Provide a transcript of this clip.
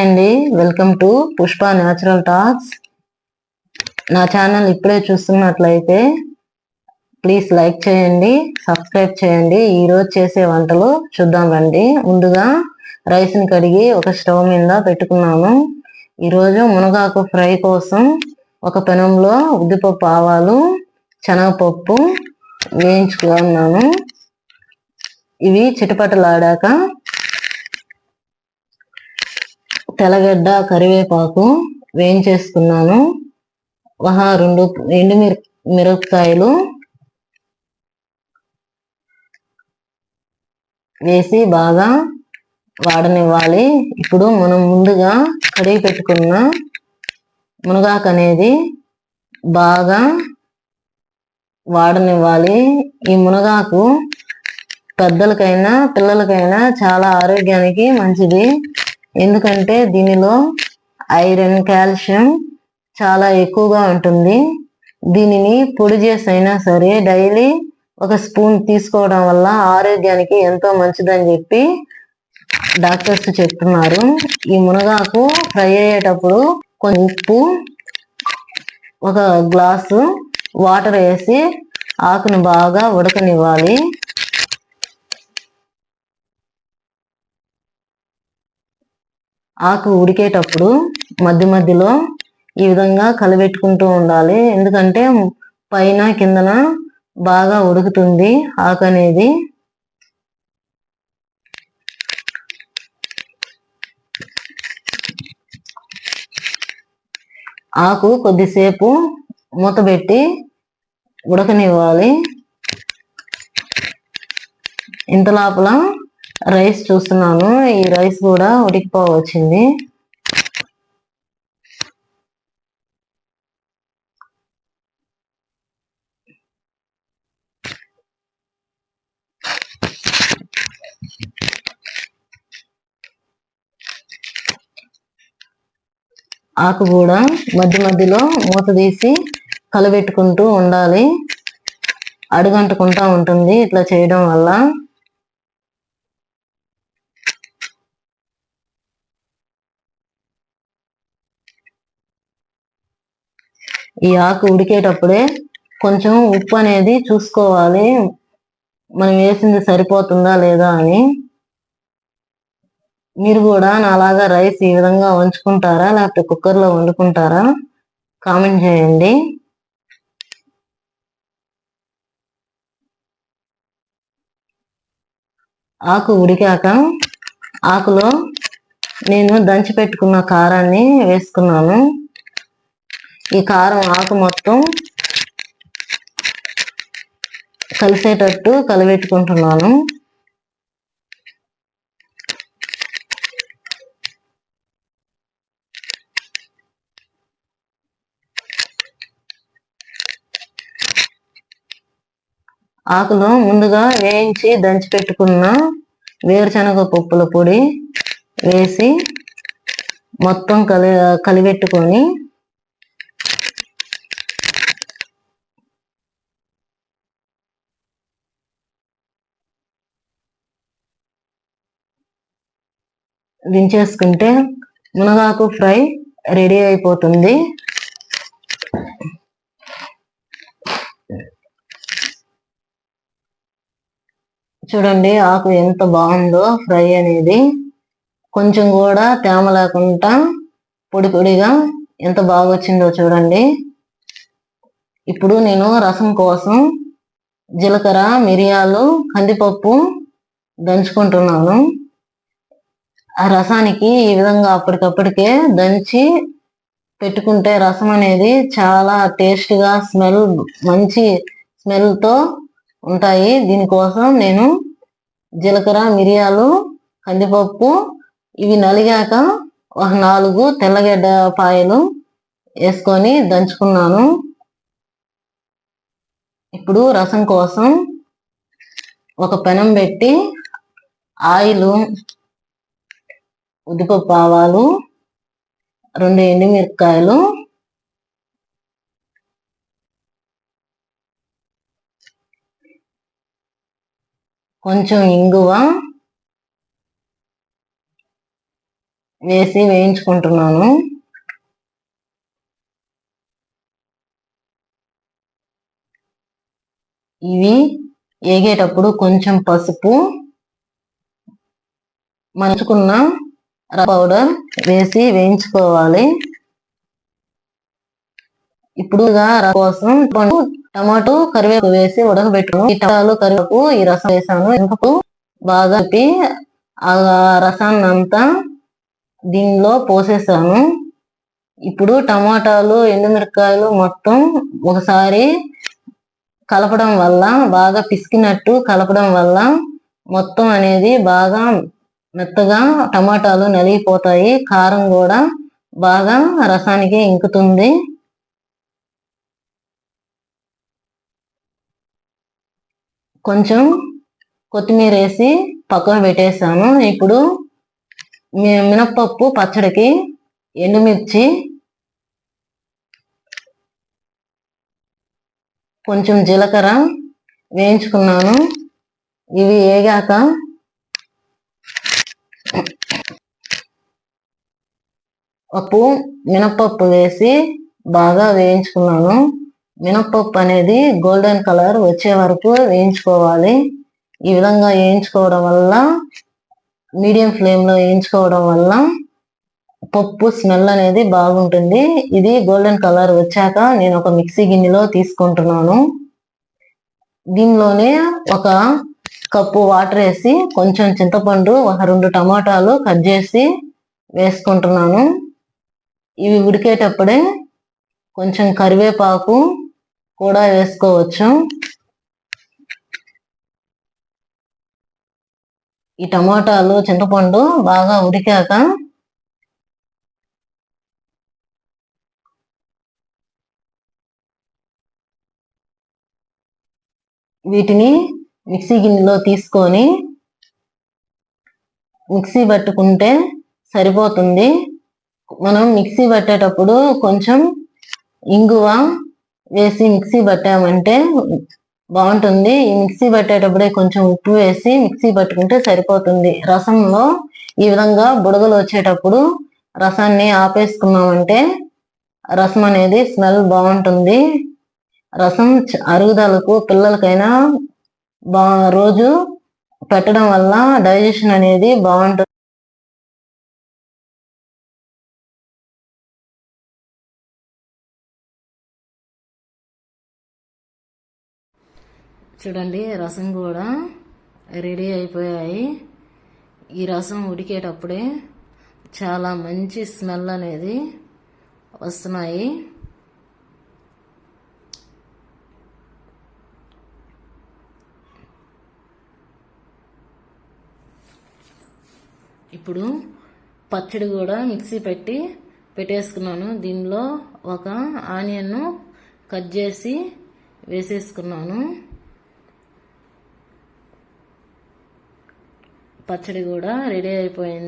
అండి welcome to Pushpa natural talks. నా channel ఇప్పుడే చూస్తున్నట్లయితే ప్లీజ్ లైక్ చేయండి సబ్స్క్రైబ్ చేయండి. ఈరోజు చేసే వంటలు చూద్దాం రండి. ముందుగా రైస్ని కడిగి ఒక స్టవ్ మీద పెట్టుకున్నాను. ఈరోజు మునగాకు ఫ్రై కోసం ఒక పెనంలో ఉద్దిపప్పు ఆవాలు శనగపప్పు వేయించుకున్నాను. ఇవి చిటపటలాడాక తెల్లగడ్డ కరివేపాకు వేయించేసుకున్నాను. ఒక రెండు ఎండు మిర మిరపకాయలు వేసి బాగా వాడనివ్వాలి. ఇప్పుడు మనం ముందుగా కడిగి పెట్టుకున్న మునగాకు అనేది బాగా వాడనివ్వాలి. ఈ మునగాకు పెద్దలకైనా పిల్లలకైనా చాలా ఆరోగ్యానికి మంచిది. ఎందుకంటే దీనిలో ఐరన్ కాల్షియం చాలా ఎక్కువగా ఉంటుంది. దీనిని పొడి చేసి అయినా సరే డైలీ ఒక స్పూన్ తీసుకోవడం వల్ల ఆరోగ్యానికి ఎంతో మంచిదని చెప్పి డాక్టర్స్ చెప్తున్నారు. ఈ మునగాకు ఫ్రై అయ్యేటప్పుడు కొంచెం ఉప్పు ఒక గ్లాసు వాటర్ వేసి ఆకును బాగా ఉడకనివ్వాలి. ఆకు ఉడికేటప్పుడు మధ్య మధ్యలో ఈ విధంగా కలబెట్టుకుంటూ ఉండాలి. ఎందుకంటే పైన కిందన బాగా ఉడుకుతుంది ఆకు అనేది. ఆకు కొద్దిసేపు మూత పెట్టి ఉడకనివ్వాలి. ఇంత లోపల రైస్ చూస్తున్నాను. ఈ రైస్ కూడా ఉడికిపోవచ్చింది. ఆకు కూడా మధ్య మధ్యలో మూత తీసి కలబెట్టుకుంటూ ఉండాలి. అడుగంటుకుంటా ఉంటుంది. ఇట్లా చేయడం వల్ల ఈ ఆకు ఉడికేటప్పుడే కొంచెం ఉప్పు అనేది చూసుకోవాలి. మనం వేసింది సరిపోతుందా లేదా అని. మీరు కూడా నాలాగా రైస్ ఈ విధంగా వంచుకుంటారా? లేకపోతే కుక్కర్లో వండుకుంటారా? కామెంట్ చేయండి. ఆకు ఉడికాక ఆకులో నేను దంచి పెట్టుకున్న కారాన్ని వేసుకున్నాను. ఈ కారం ఆకు మొత్తం కలిసేటట్టు కలిపెట్టుకుంటున్నాను. ఆకులో ముందుగా వేయించి దంచి పెట్టుకున్న వేరుశనగ పప్పుల పొడి వేసి మొత్తం కలి కలిపెట్టుకొని దించేసుకుంటే మునగాకు ఫ్రై రెడీ అయిపోతుంది. చూడండి ఆకు ఎంత బాగుందో ఫ్రై అనేది. కొంచెం కూడా తేమ లేకుండా పొడి పొడిగా ఎంత బాగా వచ్చిందో చూడండి. ఇప్పుడు నేను రసం కోసం జీలకర్ర మిరియాలు కందిపప్పు దంచుకుంటున్నాను. ఆ రసానికి ఈ విధంగా అప్పటికప్పటికే దంచి పెట్టుకుంటే రసం అనేది చాలా టేస్ట్గా స్మెల్ మంచి స్మెల్తో ఉంటాయి. దీనికోసం నేను జీలకర్ర మిరియాలు కందిపప్పు ఇవి నలిగాక ఒక నాలుగు తెల్లగడ్డ పాయలు వేసుకొని దంచుకున్నాను. ఇప్పుడు రసం కోసం ఒక పెనం పెట్టి ఆయిల్ ఉద్దిపప్పు ఆవాలు రెండు ఎండుమిరపకాయలు కొంచెం ఇంగువ వేసి వేయించుకుంటున్నాను. ఇవి వేగేటప్పుడు కొంచెం పసుపు మంచుకున్న పౌడర్ వేసి వేయించుకోవాలి. ఇప్పుడు కోసం టమాటో కరివేపు వేసి ఉడకబెట్టును ఈ టమాటాలు కరివేపు ఈ రసం వేసాను. ఇంకకు బాగా పి ఆ రసాన్ని అంతా దీనిలో పోసేసాను. ఇప్పుడు టమాటాలు ఎండుమిరకాయలు మొత్తం ఒకసారి కలపడం వల్ల బాగా పిసికినట్టు కలపడం వల్ల మొత్తం అనేది బాగా మెత్తగా టమాటాలు నలిగిపోతాయి. కారం కూడా బాగా రసానికి ఇంకుతుంది. కొంచెం కొత్తిమీర వేసి పక్కన పెట్టేసాను. ఇప్పుడు మినప్పప్పు పచ్చడికి ఎండుమిర్చి కొంచెం జీలకర్ర వేయించుకున్నాను. ఇవి వేగాక పప్పు మినప్పప్పు వేసి బాగా వేయించుకున్నాను. మినప్పప్పు అనేది గోల్డెన్ కలర్ వచ్చే వరకు వేయించుకోవాలి. ఈ విధంగా వేయించుకోవడం వల్ల మీడియం ఫ్లేమ్లో వేయించుకోవడం వల్ల పప్పు స్మెల్ అనేది బాగుంటుంది. ఇది గోల్డెన్ కలర్ వచ్చాక నేను ఒక మిక్సీ గిన్నెలో తీసుకుంటున్నాను. దీనిలోనే ఒక కప్పు వాటర్ వేసి కొంచెం చింతపండు ఒక రెండు టమాటాలు కట్ చేసి వేసుకుంటున్నాను. ఇవి ఉడికేటప్పుడే కొంచెం కరివేపాకు కూడా వేసుకోవచ్చు. ఈ టమాటాలు చింతపండు బాగా ఉడికాక వీటిని మిక్సీ గిన్నెలో తీసుకొని మిక్సీ పట్టుకుంటే సరిపోతుంది. మనం మిక్సీ పట్టేటప్పుడు కొంచెం ఇంగువ వేసి మిక్సీ పట్టామంటే బాగుంటుంది. ఈ మిక్సీ పట్టేటప్పుడే కొంచెం ఉప్పు వేసి మిక్సీ పట్టుకుంటే సరిపోతుంది. రసంలో ఈ విధంగా బుడగలు వచ్చేటప్పుడు రసాన్ని ఆపేసుకున్నామంటే రసం అనేది స్మెల్ బాగుంటుంది. రసం అరుగుదలకు పిల్లలకైనా బా రోజు పెట్టడం వల్ల డైజెషన్ అనేది బాగుంటుంది చూడండి రసం కూడా రెడీ అయిపోయాయి. ఈ రసం ఉడికేటప్పుడే చాలా మంచి స్మెల్ అనేది వస్తున్నాయి. ఇప్పుడు పచ్చడి కూడా మిక్సీ పెట్టి పెట్టేసుకున్నాను. దీనిలో ఒక ఆనియన్ను కట్ చేసి వేసేసుకున్నాను. పచ్చడి కూడా రెడీ అయిపోయింది.